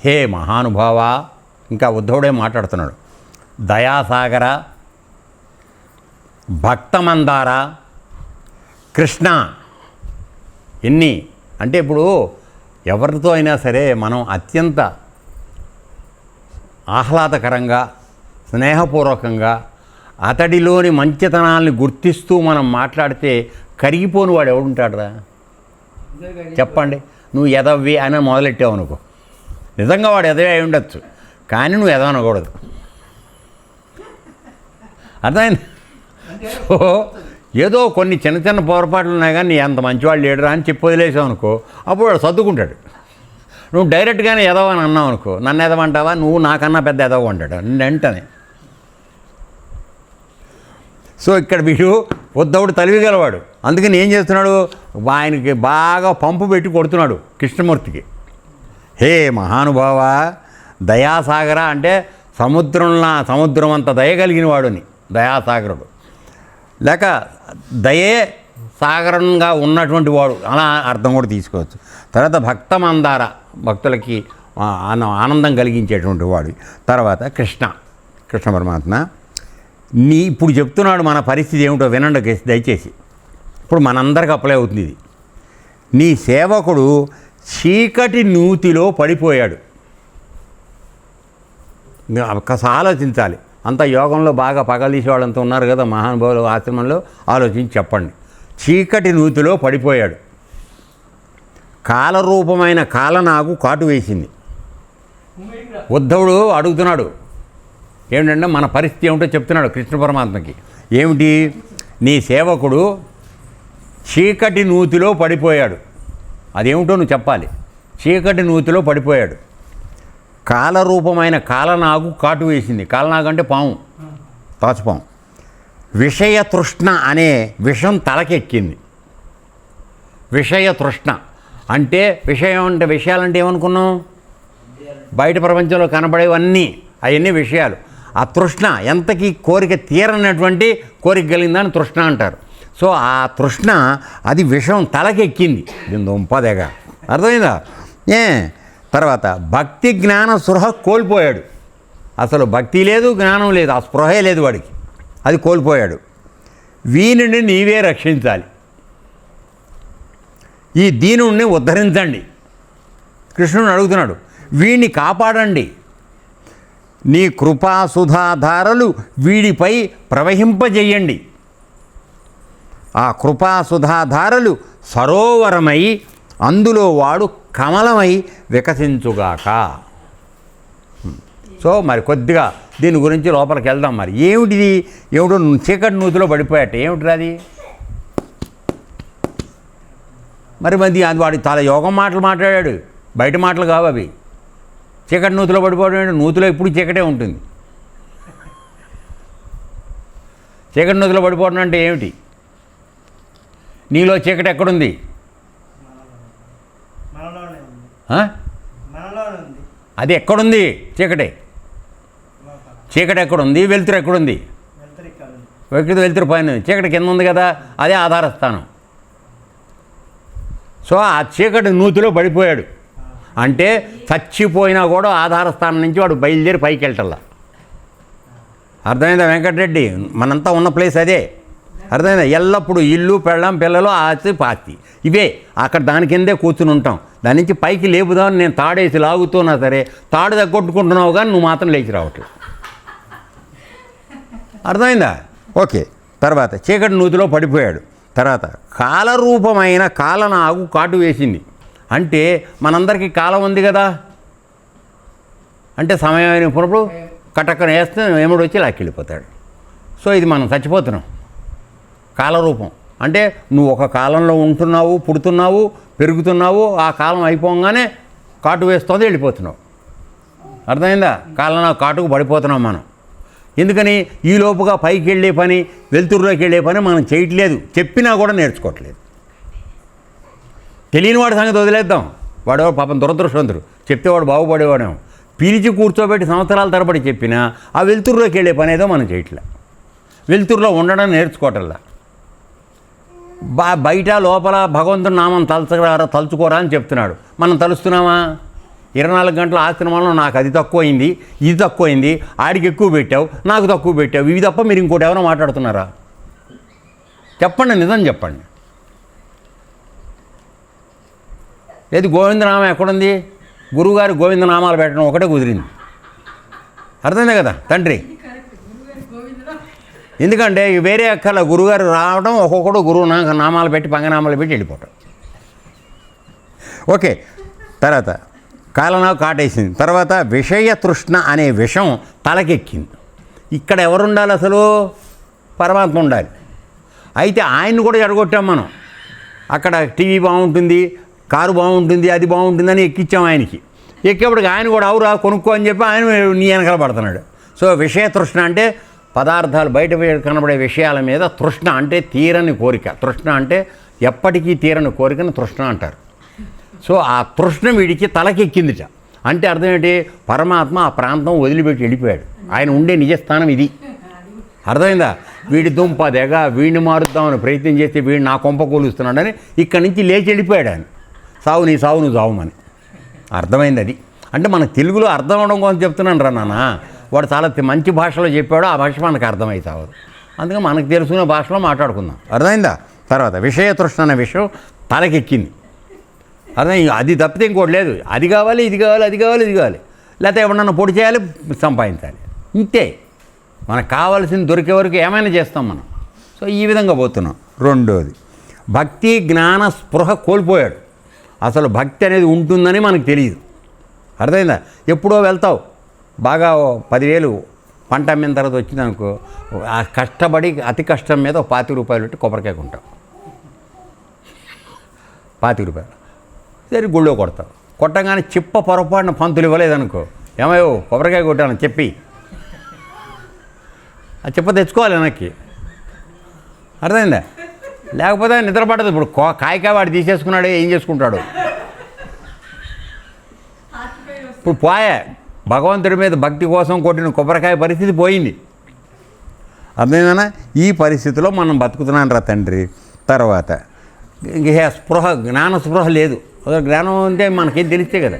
హే మహానుభావ ఇంకా ఉద్ధవుడే మాట్లాడుతున్నాడు. దయాసాగర భక్తమందార కృష్ణ ఎన్ని అంటే ఇప్పుడు ఎవరితో అయినా సరే మనం అత్యంత ఆహ్లాదకరంగా స్నేహపూర్వకంగా అతడిలోని మంచితనాల్ని గుర్తిస్తూ మనం మాట్లాడితే కరిగిపోని వాడు ఎవడుంటాడురా? చెప్పండి. నువ్వు ఎదవ్వి అని మొదలెట్టావు అనుకో. నిజంగా వాడు ఎదవే అయి ఉండొచ్చు. కానీ నువ్వు ఎదవనకూడదు అర్థమైంది? సో ఏదో కొన్ని చిన్న చిన్న పొరపాట్లు ఉన్నాయి కానీ నీ అంత మంచివాళ్ళు లేడరా అని చెప్పి వదిలేసావు అనుకో అప్పుడు వాడు సర్దుకుంటాడు. నువ్వు డైరెక్ట్గానే ఎదవని అన్నావు అనుకో నన్ను ఎదవంటావా? నువ్వు నాకన్నా పెద్ద ఎదవ అంటాడు. వెంటనే. సో ఇక్కడ వీడు ఉద్ధవుడు తెలివిగలవాడు అందుకని ఏం చేస్తున్నాడు? ఆయనకి బాగా పంపు పెట్టి కొడుతున్నాడు కృష్ణమూర్తికి. హే మహానుభావ దయాసాగర అంటే సముద్రంలా సముద్రం అంత దయ కలిగిన వాడుని దయాసాగరుడు. లేక దయే సాగరంగా ఉన్నటువంటి వాడు అలా అర్థం కూడా తీసుకోవచ్చు. తర్వాత భక్త మందార భక్తులకి ఆనందం కలిగించేటువంటి వాడు. తర్వాత కృష్ణ కృష్ణ పరమాత్మ నీ ఇప్పుడు చెప్తున్నాడు మన పరిస్థితి ఏమిటో వినండి దయచేసి. ఇప్పుడు మనందరికి అప్లై అవుతుంది ఇది. నీ సేవకుడు చీకటి నూతిలో పడిపోయాడు. ఒక్కసారి ఆలోచించాలి. అంత యోగంలో బాగా పగలీసే వాళ్ళంతా ఉన్నారు కదా మహానుభావులు ఆశ్రమంలో. ఆలోచించి చెప్పండి. చీకటి నూతిలో పడిపోయాడు. కాలరూపమైన కాలనాగు కాటు వేసింది. ఉద్ధవుడు అడుగుతున్నాడు. ఏమిటంటే మన పరిస్థితి ఏమిటో చెప్తున్నాడు కృష్ణ పరమాత్మకి. ఏమిటి? నీ సేవకుడు చీకటి నూతిలో పడిపోయాడు. అదేమిటో నువ్వు చెప్పాలి. చీకటి నూతిలో పడిపోయాడు. కాలరూపమైన కాలనాగు కాటు వేసింది. కాలనాగు అంటే పాము. తాచుపాము. విషయ తృష్ణ అనే విషం తలకెక్కింది. విషయ తృష్ణ అంటే విషయం అంటే విషయాలంటే ఏమనుకున్నాం? బయట ప్రపంచంలో కనబడేవన్నీ అవన్నీ విషయాలు. ఆ తృష్ణ ఎంతకి కోరిక తీరనటువంటి కోరిక కలిగిందని తృష్ణ అంటారు. సో ఆ తృష్ణ అది విషం తలకెక్కింది. దీని దుంపదేగా అర్థమైందా? ఏ తర్వాత భక్తి జ్ఞాన స్పృహ కోల్పోయాడు. అసలు భక్తి లేదు జ్ఞానం లేదు ఆ స్పృహే లేదు వాడికి. అది కోల్పోయాడు. వీనిని నీవే రక్షించాలి. ఈ దీనుణ్ణి ఉద్ధరించండి. కృష్ణుని అడుగుతున్నాడు వీడిని కాపాడండి. నీ కృపాసుధాధారలు వీడిపై ప్రవహింపజేయండి. ఆ కృపాసుధాధారలు సరోవరమై అందులో వాడు కమలమై వికసించుగాక. సో మరి కొద్దిగా దీని గురించి లోపలికి వెళ్దాం మరి. ఏమిటిది? ఏమిటో చీకటి నూతిలో పడిపోయాట. ఏమిటి అది? మరి మరి అది వాడు చాలా యోగం మాటలు మాట్లాడాడు. బయట మాటలు కావు అవి. చీకటి నూతిలో పడిపోవడం నూతిలో ఎప్పుడు చీకటే ఉంటుంది. చీకటి నూతిలో పడిపోవడం అంటే ఏమిటి? నీలో చీకటి ఎక్కడుంది? అది ఎక్కడుంది చీకటి? చీకటి ఎక్కడుంది? వెలుతురు ఎక్కడుంది? వెలుతురు వెలుతురు పైన. చీకటి కింద ఉంది కదా అదే ఆధారస్థానం. సో ఆ చీకటి నూతిలో పడిపోయాడు. అంటే చచ్చిపోయినా కూడా ఆధారస్థానం నుంచి వాడు బయలుదేరి పైకి వెళ్ళటల్లా అర్థమైందా వెంకటరెడ్డి? మనంతా ఉన్న ప్లేస్ అదే. అర్థమైందా? ఎల్లప్పుడూ ఇల్లు పెళ్ళం పిల్లలు ఆస్తి పాస్తి. ఇవే. అక్కడ దాని కిందే కూర్చుని ఉంటాం. దాని నుంచి పైకి లేపుదామని నేను తాడేసి లాగుతున్నా సరే తాడు తగ్గొట్టుకుంటున్నావు కానీ నువ్వు మాత్రం లేచి రావట్లేదు. అర్థమైందా? ఓకే. తర్వాత చీకటి నూతిలో పడిపోయాడు. తర్వాత కాలరూపమైన కాలనాగు కాటు వేసింది. అంటే మనందరికీ కాలం ఉంది కదా? అంటే సమయం అయినప్పుడు కటక్కన వేస్తే ఎముడు వచ్చి లాక్కెళ్ళిపోతాడు. సో ఇది మనం చచ్చిపోతున్నాం. కాలరూపం. అంటే నువ్వు ఒక కాలంలో ఉంటున్నావు పుడుతున్నావు పెరుగుతున్నావు ఆ కాలం అయిపోగానే కాటు వేస్తుంది వెళ్ళిపోతున్నావు. అర్థమైందా? కాలం కాటుకు పడిపోతున్నాం మనం. ఎందుకని? ఈ లోపుగా పైకి వెళ్ళే పని వెలుతురులోకి వెళ్ళే పని మనం చేయట్లేదు. చెప్పినా కూడా నేర్చుకోవట్లేదు. తెలియని వాడి సంగతి వదిలేద్దాం. వాడు పాపం దురదృష్టవంతుడు. చెప్తే వాడు బాగుపడేవాడేమో. పిలిచి కూర్చోబెట్టి సంవత్సరాల తరబడి చెప్పినా ఆ వెలుతురులోకి వెళ్ళే పని ఏదో మనం చేయట్లే. వెలుతురులో ఉండడం నేర్చుకోవటంలా. బా బయట లోపల భగవంతుని నామం తలచరా తలుచుకోరా అని చెప్తున్నాడు. మనం తలుస్తున్నామా? ఇరవై నాలుగు గంటల ఆశ్రమంలో నాకు అది తక్కువైంది ఇది తక్కువైంది ఆడికి ఎక్కువ పెట్టావు నాకు తక్కువ పెట్టావు ఇవి తప్ప మీరు ఇంకోటి ఎవరైనా మాట్లాడుతున్నారా? చెప్పండి నిజం చెప్పండి. ఏది గోవిందనామం ఎక్కడుంది? గురువుగారు గోవిందనామాలు పెట్టడం ఒకటే కుదిరింది. అర్థమైందే కదా తండ్రి? ఎందుకంటే వేరే అక్కల గురుగారు రావడం ఒక్కొక్కడు గురువు నా నామాలు పెట్టి పంగనామాలు పెట్టి వెళ్ళిపోవటం. ఓకే తర్వాత కాలనావు కాటేసింది. తర్వాత విషయ తృష్ణ అనే విషం తలకెక్కింది. ఇక్కడ ఎవరుండాలి అసలు? పరమాత్మ ఉండాలి. అయితే ఆయన్ని కూడా ఎడగొట్టాం మనం. అక్కడ టీవీ బాగుంటుంది కారు బాగుంటుంది అది బాగుంటుందని ఎక్కిచ్చాం ఆయనకి. ఎక్కేప్పటికి ఆయన కూడా అవురా కొనుక్కో అని చెప్పి ఆయన నీ వెనకాల పడుతున్నాడు. సో విషయ తృష్ణ అంటే పదార్థాలు బయట కనబడే విషయాల మీద తృష్ణ అంటే తీరని కోరిక. తృష్ణ అంటే ఎప్పటికీ తీరని కోరికను తృష్ణ అంటారు. సో ఆ తృష్ణ వీడికి తలకెక్కిందిట. అంటే అర్థం ఏంటి? పరమాత్మ ఆ ప్రాంతం వదిలిపెట్టి వెళ్ళిపోయాడు. ఆయన ఉండే నిజస్థానం ఇది. అర్థమైందా? వీడి దుంప దెగ వీడిని మారుద్దామని ప్రయత్నం చేస్తే వీడు నా కొంప కూలుస్తున్నాడని ఇక్కడి నుంచి లేచి వెళ్ళిపోయాడు ఆయన. సావు నీ సావు నువ్వు సావుమని అర్థమైంది అది. అంటే మన తెలుగులో అర్థం అవడం కోసం చెప్తున్నాను రా నాన్న. వాడు చాలా మంచి భాషలో చెప్పాడు ఆ భాష మనకు అర్థమవుతావు అందుకే మనకు తెలుసుకునే భాషలో మాట్లాడుకుందాం. అర్థమైందా? తర్వాత విషయ తృష్ణ అనే విషయం తలకెక్కింది. అర్థం అది తప్పితే ఇంకోటి లేదు. అది కావాలి ఇది కావాలి అది కావాలి ఇది కావాలి. లేకపోతే ఎవరన్నా పొడి చేయాలి సంపాదించాలి. ఇంతే. మనకు కావాల్సింది దొరికే వరకు ఏమైనా చేస్తాం మనం. సో ఈ విధంగా పోతున్నాం. రెండోది భక్తి జ్ఞాన స్పృహ కోల్పోయాడు. అసలు భక్తి అనేది ఉంటుందని మనకు తెలియదు. అర్థమైందా? ఎప్పుడో వెళ్తావు. బాగా పదివేలు పంట అమ్మిన తర్వాత వచ్చిందనుకో ఆ కష్టపడి అతి కష్టం మీద ఒక పాతి రూపాయలు పెట్టి కొబ్బరికాయ కొంటావు పాతిక రూపాయలు. సరే గుళ్ళో కొడతావు కొట్టగానే చిప్ప పొరపాటున పంతులు ఇవ్వలేదనుకో ఏమయ్యో కొబ్బరికాయ కొట్టాను చెప్పి. ఆ చిప్ప తెచ్చుకోవాలి వెనక్కి. అర్థమైందా? లేకపోతే నిద్ర పడదు ఇప్పుడు కాయకాయ వాడు తీసేసుకున్నాడు ఏం చేసుకుంటాడు? ఇప్పుడు పోయా భగవంతుడి మీద భక్తి కోసం కొట్టిన కొబ్బరికాయ పరిస్థితి పోయింది. అర్థమైందనా? ఈ పరిస్థితిలో మనం బతుకుతున్నాను రా తండ్రి. తర్వాత ఇంక స్పృహ జ్ఞాన స్పృహ లేదు. జ్ఞానం అంటే మనకేం తెలిస్తే కదా.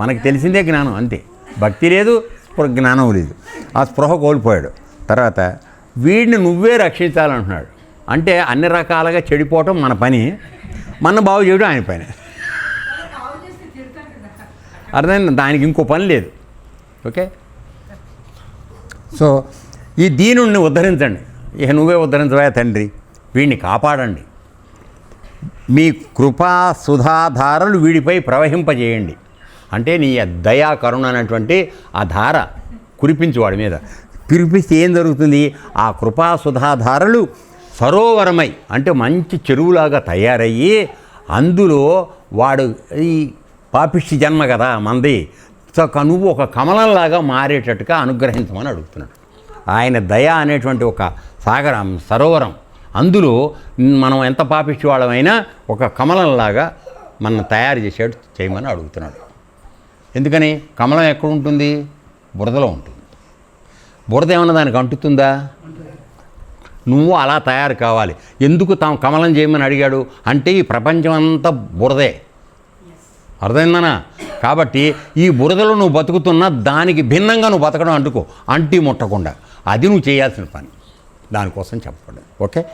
మనకి తెలిసిందే జ్ఞానం అంతే. భక్తి లేదు స్పృహ జ్ఞానం లేదు. ఆ స్పృహ కోల్పోయాడు. తర్వాత వీడిని నువ్వే రక్షించాలంటున్నాడు. అంటే అన్ని రకాలుగా చెడిపోవటం మన పని. మన బాగు చేయడం ఆయన పని. అర్థమైంది? దానికి ఇంకో పని లేదు. ఓకే? సో ఈ దీనుణ్ణి ఉద్ధరించండి. ఇక నువ్వే ఉద్ధరించవా తండ్రి? వీడిని కాపాడండి. మీ కృపా సుధాధారలు వీడిపై ప్రవహింపజేయండి. అంటే నీ దయా కరుణ అనేటువంటి ఆ ధార కురిపించు వాడి మీద. కురిపిస్తే ఏం జరుగుతుంది? ఆ కృపా సుధాధారలు సరోవరమై అంటే మంచి చెరువులాగా తయారయ్యి అందులో వాడు ఈ పాపిష్టి జన్మ కదా మంది. నువ్వు ఒక కమలంలాగా మారేటట్టుగా అనుగ్రహించమని అడుగుతున్నాడు. ఆయన దయ అనేటువంటి ఒక సాగరం సరోవరం అందులో మనం ఎంత పాపిష్టి వాళ్ళమైనా ఒక కమలంలాగా మనం తయారు చేసేట్టు చేయమని అడుగుతున్నాడు. ఎందుకని? కమలం ఎక్కడ ఉంటుంది బురదలో ఉంటుంది. బురద ఏమన్నా దానికి అంటుతుందా? నువ్వు అలా తయారు కావాలి. ఎందుకు తాము కమలం చేయమని అడిగాడు? అంటే ఈ ప్రపంచం అంతా బురదే. అర్థమైందనా కాబట్టి ఈ బురదలో నువ్వు బతుకుతున్నా దానికి భిన్నంగా నువ్వు బతకడం అంటుకో. అంటి ముట్టకుండా. అది నువ్వు చేయాల్సిన పని. దానికోసం చెప్పండి ఓకే?